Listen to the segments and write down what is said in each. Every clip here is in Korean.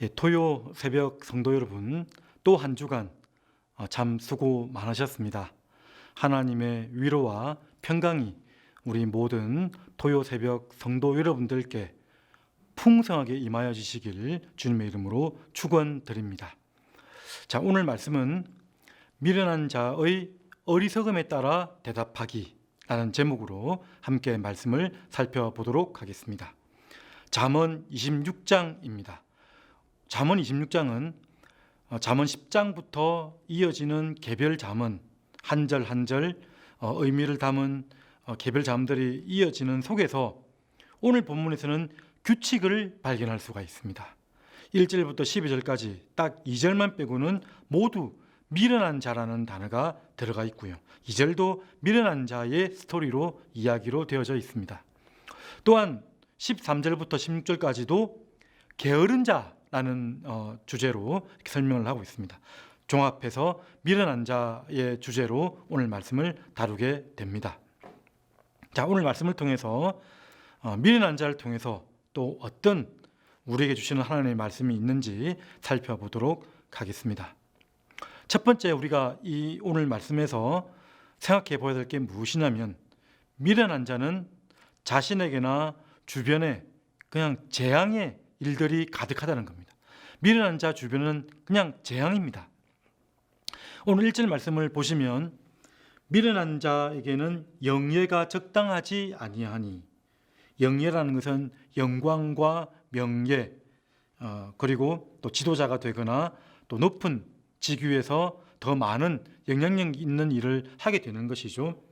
예, 토요 새벽 성도 여러분 또 한 주간 어, 참 수고 많으셨습니다. 하나님의 위로와 평강이 우리 모든 토요 새벽 성도 여러분들께 풍성하게 임하여 주시길 주님의 이름으로 축원드립니다. 자, 오늘 말씀은 미련한 자의 어리석음에 따라 대답하기라는 제목으로 함께 말씀을 살펴보도록 하겠습니다. 잠언 26장입니다. 잠언 26장은 어, 잠언 10장부터 이어지는 개별 잠언 한 절 한 절 의미를 담은 어, 개별 잠들이 이어지는 속에서 오늘 본문에서는 규칙을 발견할 수가 있습니다. 1절부터 12절까지 딱 2절만 빼고는 모두 미련한 자라는 단어가 들어가 있고요. 2절도 미련한 자의 스토리로 이야기로 되어져 있습니다. 또한 13절부터 16절까지도 게으른 자 라는 어, 주제로 이렇게 설명을 하고 있습니다. 종합해서 미련한 자의 주제로 오늘 말씀을 다루게 됩니다. 자, 오늘 말씀을 통해서 어, 미련한 자를 통해서 또 어떤 우리에게 주시는 하나님의 말씀이 있는지 살펴보도록 하겠습니다. 첫 번째 우리가 이 오늘 말씀에서 생각해 보아야 될 게 무엇이냐면 미련한 자는 자신에게나 주변에 그냥 재앙의 일들이 가득하다는 겁니다. 미련한 자 주변은 그냥 재앙입니다. 오늘 1절 말씀을 보시면 미련한 자에게는 영예가 적당하지 아니하니 영예라는 것은 영광과 명예 어, 그리고 또 지도자가 되거나 또 높은 직위에서 더 많은 영향력 있는 일을 하게 되는 것이죠.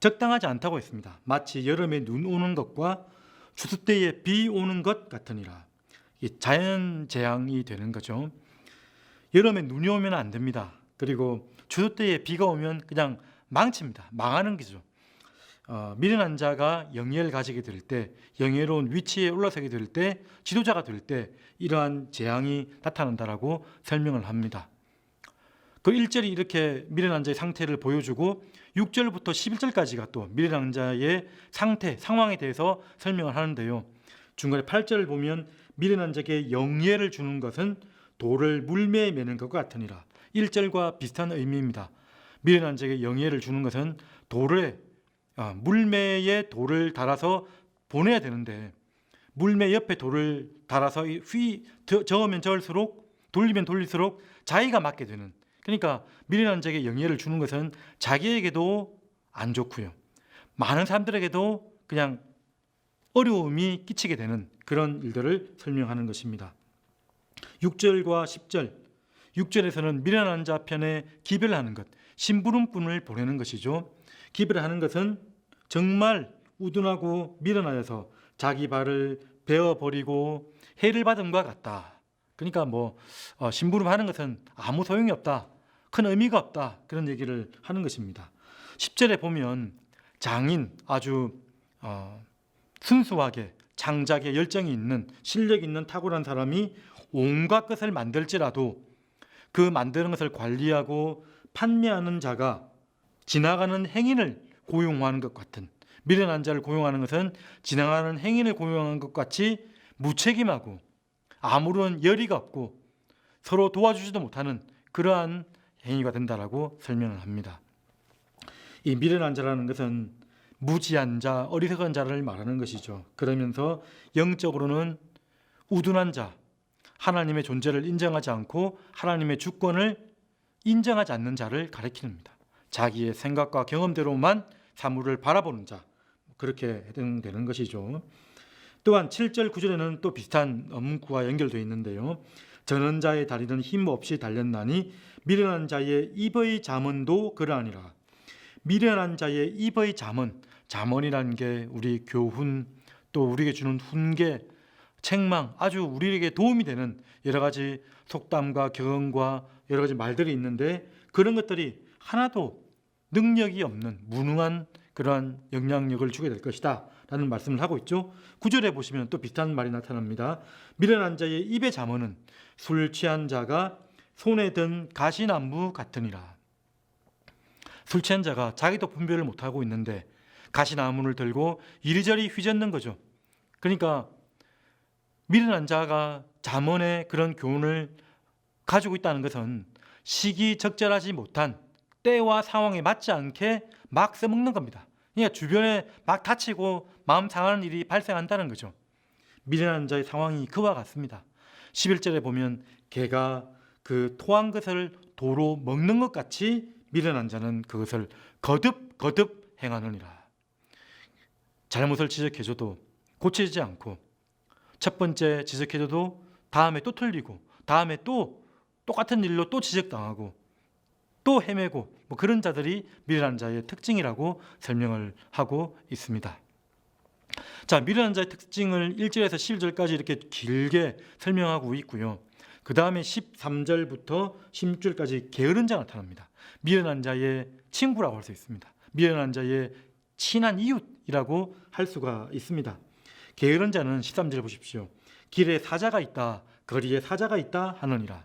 적당하지 않다고 했습니다. 마치 여름에 눈 오는 것과 추수 때에 비 오는 것 같으니라. 이 자연 재앙이 되는 거죠. 여름에 눈이 오면 안 됩니다. 그리고 추수 때에 비가 오면 그냥 망칩니다. 망하는 거죠. 어, 미련한 자가 영예를 가지게 될 때, 영예로운 위치에 올라서게 될 때, 지도자가 될 때 이러한 재앙이 나타난다라고 설명을 합니다. 그 1절이 이렇게 미련한 자의 상태를 보여주고 6절부터 11절까지가 또 미련한 자의 상태, 상황에 대해서 설명을 하는데요. 중간에 8절을 보면 미련한 자에게 영예를 주는 것은 돌을 물매에 매는 것과 같으니라. 1절과 비슷한 의미입니다. 미련한 자에게 영예를 주는 것은 돌에 아, 물매에 돌을 달아서 보내야 되는데 물매 옆에 돌을 달아서 휘 저으면 저을수록 돌리면 돌릴수록 자기가 맞게 되는 그러니까 미련한 자에게 영예를 주는 것은 자기에게도 안 좋고요. 많은 사람들에게도 그냥 어려움이 끼치게 되는 그런 일들을 설명하는 것입니다. 6절과 10절 6절에서는 미련한 자 편에 기별을 하는 것, 심부름꾼을 보내는 것이죠. 기별을 하는 것은 정말 우둔하고 미련하여서 자기 발을 베어 버리고 해를 받음과 같다. 그러니까 뭐 어, 심부름하는 것은 아무 소용이 없다. 큰 의미가 없다. 그런 얘기를 하는 것입니다. 10절에 보면 장인 아주 어, 순수하게 장작에 열정이 있는 실력 있는 탁월한 사람이 온갖 것을 만들지라도 그 만드는 것을 관리하고 판매하는 자가 지나가는 행인을 고용하는 것 같은 미련한 자를 고용하는 것은 지나가는 행인을 고용하는 것 같이 무책임하고 아무런 열의가 없고 서로 도와주지도 못하는 그러한 행위가 된다라고 설명을 합니다. 이 미련한 자라는 것은 무지한 자, 어리석은 자를 말하는 것이죠. 그러면서 영적으로는 우둔한 자, 하나님의 존재를 인정하지 않고 하나님의 주권을 인정하지 않는 자를 가리킵니다. 자기의 생각과 경험대로만 사물을 바라보는 자, 그렇게 해당되는 것이죠. 또한 7절 9절에는 또 비슷한 문구와 연결되어 있는데요. 저는 자의 다리는 힘 없이 달렸나니 미련한 자의 입의 잠언도 그러하니라. 미련한 자의 입의 잠언, 잠언이라는 게 우리 교훈 또 우리에게 주는 훈계, 책망 아주 우리에게 도움이 되는 여러 가지 속담과 경험과 여러 가지 말들이 있는데 그런 것들이 하나도 능력이 없는 무능한 그러한 영향력을 주게 될 것이다. 라는 말씀을 하고 있죠. 구절에 보시면 또 비슷한 말이 나타납니다. 미련한 자의 입의 잠언은 술 취한 자가 손에 든 가시나무 같으니라. 술 취한 자가 자기도 분별을 못하고 있는데 가시나무를 들고 이리저리 휘젓는 거죠. 그러니까 미련한 자가 잠언의 그런 교훈을 가지고 있다는 것은 시기 적절하지 못한 때와 상황에 맞지 않게 막 써먹는 겁니다. 그러니까 주변에 막 다치고 마음 상하는 일이 발생한다는 거죠. 미련한 자의 상황이 그와 같습니다. 11절에 보면 개가 그 토한 것을 도로 먹는 것 같이 미련한 자는 그것을 거듭 거듭 행하느니라. 잘못을 지적해줘도 고치지 않고 첫 번째 지적해줘도 다음에 또 틀리고 다음에 또 똑같은 일로 또 지적당하고 또 헤매고 뭐 그런 자들이 미련한 자의 특징이라고 설명을 하고 있습니다. 자, 미련한 자의 특징을 1절에서 11절까지 이렇게 길게 설명하고 있고요. 그 다음에 13절부터 16절까지 게으른 자가 나타납니다. 미련한 자의 친구라고 할 수 있습니다. 미련한 자의 친한 이웃이라고 할 수가 있습니다. 게으른 자는 13절 보십시오. 길에 사자가 있다, 거리에 사자가 있다 하느니라.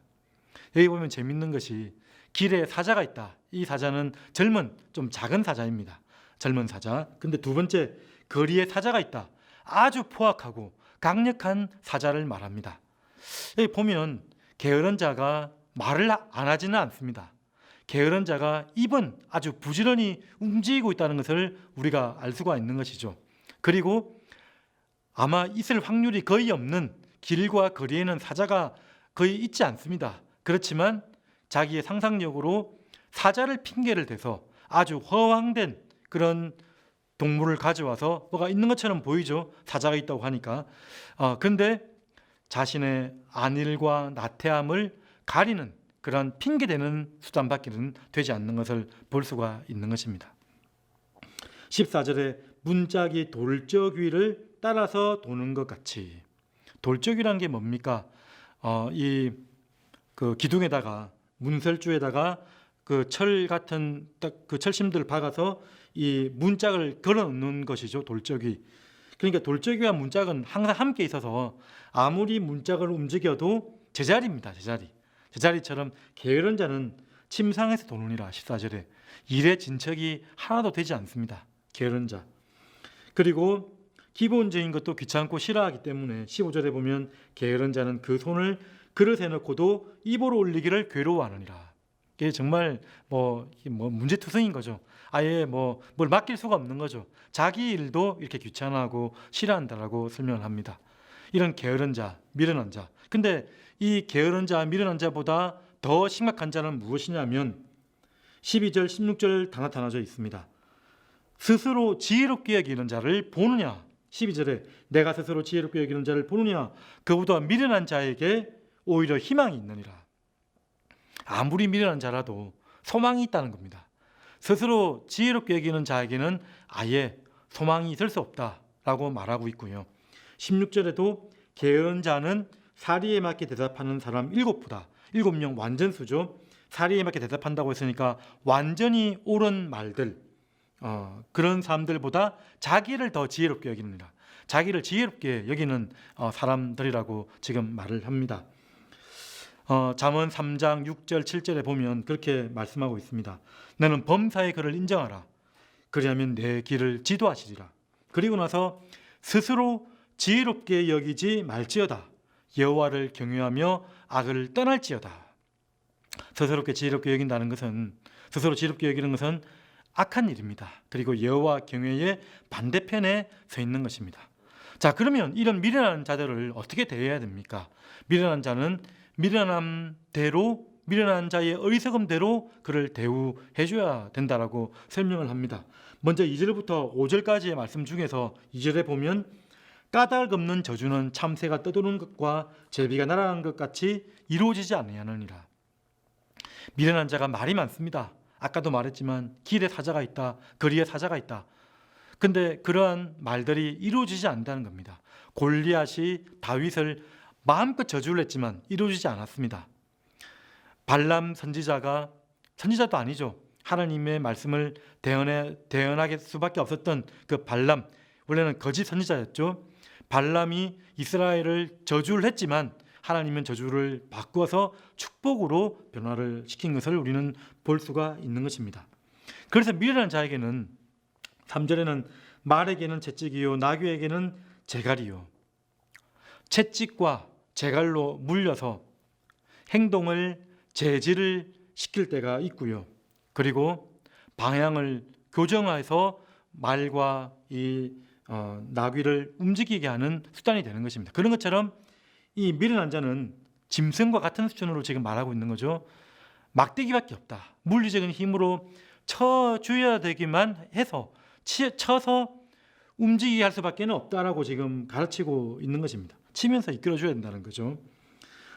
여기 보면 재밌는 것이 길에 사자가 있다. 이 사자는 젊은 좀 작은 사자입니다. 젊은 사자. 근데 두 번째 거리에 사자가 있다. 아주 포악하고 강력한 사자를 말합니다. 여기 보면 게으른 자가 말을 안 하지는 않습니다. 게으른 자가 입은 아주 부지런히 움직이고 있다는 것을 우리가 알 수가 있는 것이죠. 그리고 아마 있을 확률이 거의 없는 길과 거리에는 사자가 거의 있지 않습니다. 그렇지만 자기의 상상력으로 사자를 핑계를 대서 아주 허황된 그런 동물을 가져와서 뭐가 있는 것처럼 보이죠. 사자가 있다고 하니까. 어, 근데 자신의 안일과 나태함을 가리는 그런 핑계대는 수단밖에는 되지 않는 것을 볼 수가 있는 것입니다. 14절에 문짝이 돌적 위를 따라서 도는 것 같이 돌적이란 게 뭡니까? 어, 이그 기둥에다가 문설주에다가 그 철 같은 딱그 철심들을 박아서 이 문짝을 걸어 놓는 것이죠 돌적이. 그러니까 돌적이와 문짝은 항상 함께 있어서 아무리 문짝을 움직여도 제자리입니다 제자리. 제자리처럼 게으른 자는 침상에서 도느니라 14절에 일의 진척이 하나도 되지 않습니다. 게으른 자. 그리고 기본적인 것도 귀찮고 싫어하기 때문에 15절에 보면 게으른 자는 그 손을 그릇에 넣고도 입으로 올리기를 괴로워하느니라. 이게 정말 뭐, 뭐 문제투성인 거죠. 아예 뭐 뭘 맡길 수가 없는 거죠. 자기 일도 이렇게 귀찮아하고 싫어한다라고 설명을 합니다. 이런 게으른 자, 미련한 자. 근데 이 게으른 자, 미련한 자보다 더 심각한 자는 무엇이냐면 12절, 16절 다 나타나져 있습니다. 스스로 지혜롭게 여기는 자를 보느냐? 12절에 내가 스스로 지혜롭게 여기는 자를 보느냐? 그보다 미련한 자에게 오히려 희망이 있느니라. 아무리 미련한 자라도 소망이 있다는 겁니다. 스스로 지혜롭게 여기는 자에게는 아예 소망이 있을 수 없다라고 말하고 있고요. 16절에도 게으른 자는 사리에 맞게 대답하는 사람 일곱보다 일곱 명 완전수죠. 사리에 맞게 대답한다고 했으니까 완전히 옳은 말들 어, 그런 사람들보다 자기를 더 지혜롭게 여기느니라. 자기를 지혜롭게 여기는 어, 사람들이라고 지금 말을 합니다. 어, 잠언 3장 6절 7절에 보면 그렇게 말씀하고 있습니다. 너는 범사의 그를 인정하라. 그리하면 내 길을 지도하시리라. 그리고 나서 스스로 지혜롭게 여기지 말지어다. 여호와를 경외하며 악을 떠날지어다. 스스롭게 지혜롭게 여긴다는 것은 스스로 지혜롭게 여기는 것은 악한 일입니다. 그리고 여호와 경외의 반대편에 서 있는 것입니다. 자, 그러면 이런 미련한 자들을 어떻게 대해야 됩니까? 미련한 자는 미련함대로 미련한 자의 어리석음대로 그를 대우해 줘야 된다라고 설명을 합니다. 먼저 2절부터 5절까지의 말씀 중에서 2절에 보면 까닭 없는 저주는 참새가 떠도는 것과 제비가 날아간 것 같이 이루어지지 아니하느니라. 미련한 자가 말이 많습니다. 아까도 말했지만 길에 사자가 있다. 거리에 사자가 있다. 근데 그러한 말들이 이루어지지 않는다는 겁니다. 골리앗이 다윗을 마음껏 저주를 했지만 이루어지지 않았습니다. 발람 선지자가 선지자도 아니죠. 하나님의 말씀을 대언해 대언하게 수밖에 없었던 그 발람 원래는 거짓 선지자였죠. 발람이 이스라엘을 저주를 했지만 하나님은 저주를 바꾸어서 축복으로 변화를 시킨 것을 우리는 볼 수가 있는 것입니다. 그래서 미련한 자에게는 3절에는 말에게는 채찍이요 나귀에게는 재갈이요 채찍과 재갈로 물려서 행동을 제지를 시킬 때가 있고요. 그리고 방향을 교정해서 말과 이 어, 나귀를 움직이게 하는 수단이 되는 것입니다. 그런 것처럼 이 미련한 자는 짐승과 같은 수준으로 지금 말하고 있는 거죠. 막대기밖에 없다. 물리적인 힘으로 쳐줘야 되기만 해서 치, 쳐서 움직이게 할 수밖에 없다라고 지금 가르치고 있는 것입니다. 치면서 이끌어줘야 된다는 거죠.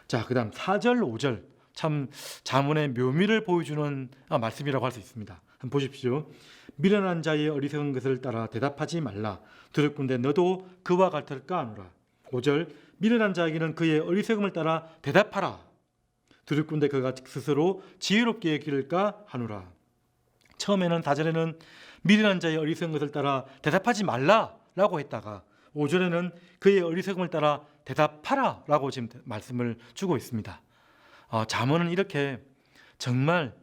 자, 그 다음 4절, 5절 참 자문의 묘미를 보여주는 아, 말씀이라고 할 수 있습니다. 한번 보십시오. 미련한 자의 어리석은 것을 따라 대답하지 말라. 두렵군데 너도 그와 같을까 하노라. 5절 미련한 자에게는 그의 어리석음을 따라 대답하라. 두렵군데 그가 스스로 지혜롭게 기를까 하노라. 처음에는 4절에는 미련한 자의 어리석은 것을 따라 대답하지 말라라고 했다가 5절에는 그의 어리석음을 따라 대답하라라고 지금 말씀을 주고 있습니다. 어, 잠언은 이렇게 정말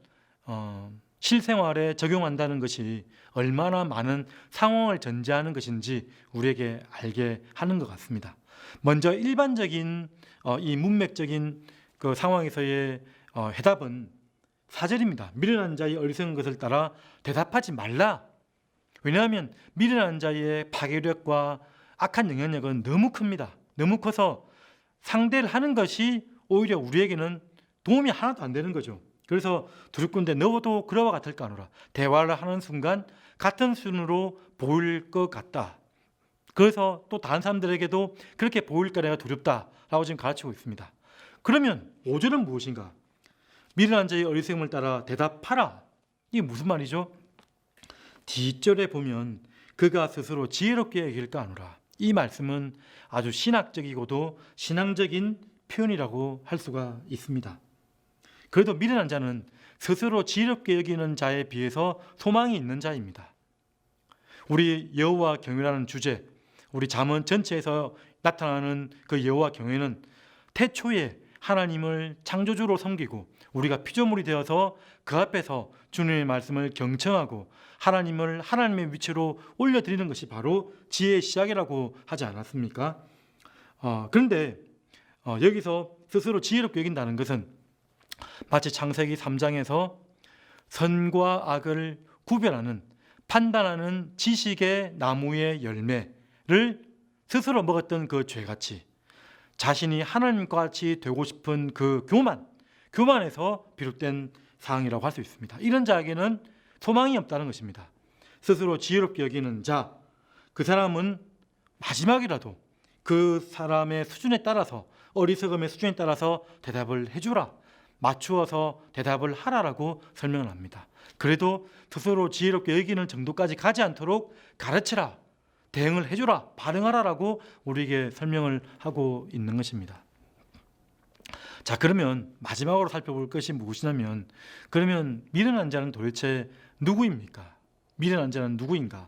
어, 실생활에 적용한다는 것이 얼마나 많은 상황을 전제하는 것인지 우리에게 알게 하는 것 같습니다. 먼저 일반적인 어, 이 문맥적인 그 상황에서의 어, 해답은 사절입니다. 미련한 자의 어리석은 것을 따라 대답하지 말라. 왜냐하면 미련한 자의 파괴력과 악한 영향력은 너무 큽니다. 너무 커서 상대를 하는 것이 오히려 우리에게는 도움이 하나도 안 되는 거죠. 그래서 두렵군데 너도 그러와 같을까 하노라. 대화를 하는 순간 같은 순으로 보일 것 같다. 그래서 또 다른 사람들에게도 그렇게 보일까 내가 두렵다라고 지금 가르치고 있습니다. 그러면 5절은 무엇인가? 미련한 자의 어리석음을 따라 대답하라. 이게 무슨 말이죠? 뒷절에 보면 그가 스스로 지혜롭게 여길까 하노라. 이 말씀은 아주 신학적이고도 신앙적인 표현이라고 할 수가 있습니다. 그래도 미련한 자는 스스로 지혜롭게 여기는 자에 비해서 소망이 있는 자입니다. 우리 여호와 경외라는 주제, 우리 잠언 전체에서 나타나는 그 여호와 경외는 태초에 하나님을 창조주로 섬기고 우리가 피조물이 되어서 그 앞에서 주님의 말씀을 경청하고 하나님을 하나님의 위치로 올려드리는 것이 바로 지혜의 시작이라고 하지 않았습니까? 어, 그런데 어, 여기서 스스로 지혜롭게 여긴다는 것은 마치 창세기 3장에서 선과 악을 구별하는 판단하는 지식의 나무의 열매를 스스로 먹었던 그 죄같이 자신이 하나님과 같이 되고 싶은 그 교만, 교만에서 비롯된 상황이라고 할 수 있습니다. 이런 자에게는 소망이 없다는 것입니다. 스스로 지혜롭게 여기는 자, 그 사람은 마지막이라도 그 사람의 수준에 따라서 어리석음의 수준에 따라서 대답을 해주라. 맞추어서 대답을 하라라고 설명을 합니다. 그래도 스스로 지혜롭게 여기는 정도까지 가지 않도록 가르치라. 대응을 해주라. 반응하라라고 우리에게 설명을 하고 있는 것입니다. 자, 그러면 마지막으로 살펴볼 것이 무엇이냐면 그러면 미련한 자는 도대체 누구입니까? 미련한 자는 누구인가?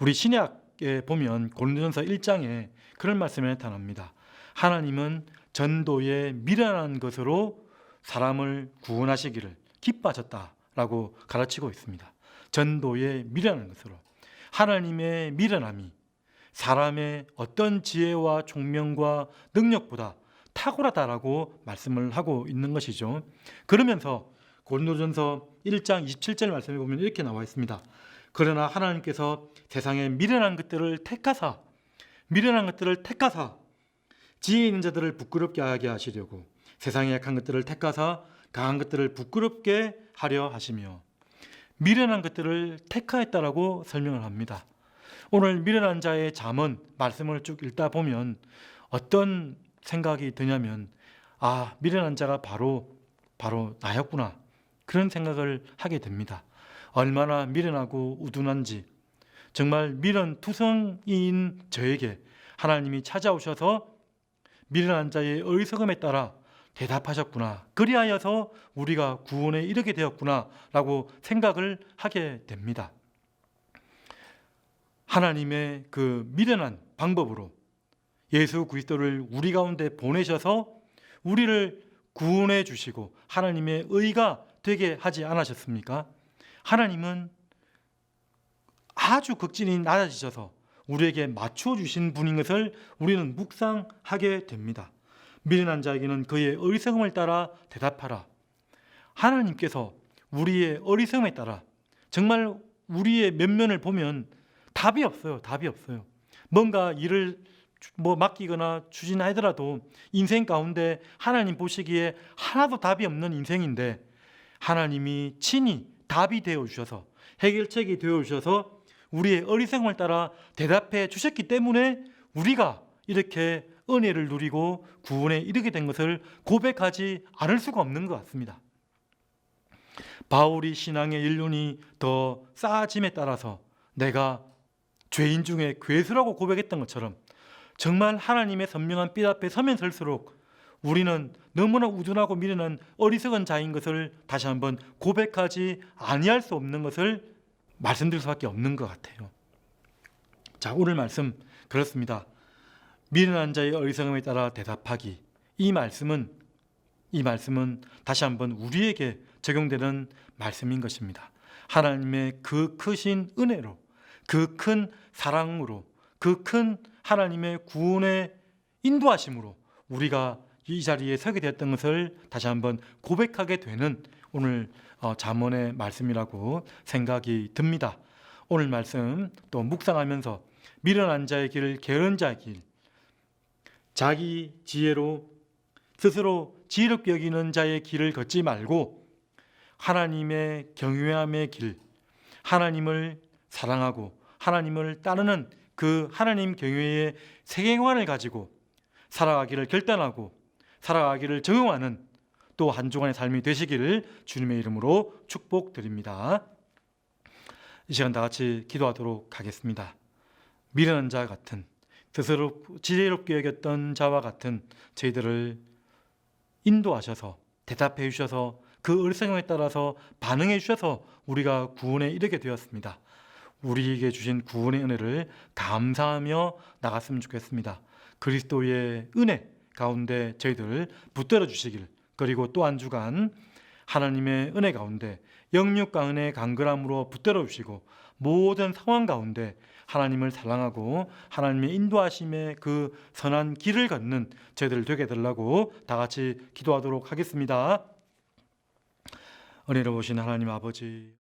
우리 신약에 보면 고린도전서 1장에 그런 말씀이 나타납니다. 하나님은 전도에 미련한 것으로 사람을 구원하시기를 기뻐하셨다라고 가르치고 있습니다. 전도에 미련한 것으로 하나님의 미련함이 사람의 어떤 지혜와 총명과 능력보다 탁월하다라고 말씀을 하고 있는 것이죠. 그러면서 고린도전서 1장 27절 말씀에 보면 이렇게 나와 있습니다. 그러나 하나님께서 세상에 미련한 것들을 택하사 미련한 것들을 택하사 지혜 있는 자들을 부끄럽게 하게 하시려고 세상의 약한 것들을 택하사 강한 것들을 부끄럽게 하려 하시며 미련한 것들을 택하였다라고 설명을 합니다. 오늘 미련한 자의 잠언 말씀을 쭉 읽다 보면 어떤 생각이 드냐면 아 미련한 자가 바로 바로 나였구나 그런 생각을 하게 됩니다. 얼마나 미련하고 우둔한지 정말 미련 투성이인 저에게 하나님이 찾아오셔서 미련한 자의 어리석음에 따라 대답하셨구나. 그리하여서 우리가 구원에 이르게 되었구나 라고 생각을 하게 됩니다. 하나님의 그 미련한 방법으로 예수 그리스도를 우리 가운데 보내셔서 우리를 구원해 주시고 하나님의 의가 되게 하지 않으셨습니까? 하나님은 아주 극진히 낮아지셔서 우리에게 맞춰 주신 분인 것을 우리는 묵상하게 됩니다. 미련한 자에게는 그의 어리석음을 따라 대답하라. 하나님께서 우리의 어리석음에 따라 정말 우리의 면면을 보면 답이 없어요. 답이 없어요. 뭔가 일을 주- 뭐 맡기거나 추진하더라도 인생 가운데 하나님 보시기에 하나도 답이 없는 인생인데 하나님이 친히 답이 되어 주셔서 해결책이 되어 주셔서 우리의 어리석음을 따라 대답해 주셨기 때문에 우리가 이렇게 은혜를 누리고 구원에 이르게 된 것을 고백하지 않을 수가 없는 것 같습니다. 바울이 신앙의 연륜이 더 쌓아짐에 따라서 내가 죄인 중에 괴수라고 고백했던 것처럼 정말 하나님의 선명한 빛 앞에 서면 설수록 우리는 너무나 우둔하고 미련한 어리석은 자인 것을 다시 한번 고백하지 아니할 수 없는 것을 말씀드릴 수밖에 없는 것 같아요. 자 오늘 말씀 그렇습니다. 미련한 자의 어리석음에 따라 대답하기 이 말씀은 이 말씀은 다시 한번 우리에게 적용되는 말씀인 것입니다. 하나님의 그 크신 은혜로 그 큰 사랑으로 그 큰 하나님의 구원의 인도하심으로 우리가 이 자리에 서게 되었던 것을 다시 한번 고백하게 되는 오늘 어, 잠언의 말씀이라고 생각이 듭니다. 오늘 말씀 또 묵상하면서 미련한 자의 길을 게으른 자의 길 자기 지혜로 스스로 지혜롭게 여기는 자의 길을 걷지 말고 하나님의 경외함의 길, 하나님을 사랑하고 하나님을 따르는 그 하나님 경외의 세계관을 가지고 살아가기를 결단하고 살아가기를 적용하는 또 한 주간의 삶이 되시기를 주님의 이름으로 축복드립니다. 이 시간 다 같이 기도하도록 하겠습니다. 미련한 자 같은 스스로 지혜롭게 여겼던 자와 같은 저희들을 인도하셔서 대답해 주셔서 그 어리석음에 따라서 반응해 주셔서 우리가 구원에 이르게 되었습니다. 우리에게 주신 구원의 은혜를 감사하며 나갔으면 좋겠습니다. 그리스도의 은혜 가운데 저희들을 붙들어 주시길 그리고 또 한 주간 하나님의 은혜 가운데 영육과 은혜 강건함으로 붙들어 주시고 모든 상황 가운데 하나님을 사랑하고 하나님의 인도하심의 그 선한 길을 걷는 저희들 되게 되려고 다 같이 기도하도록 하겠습니다. 은혜로우신 하나님 아버지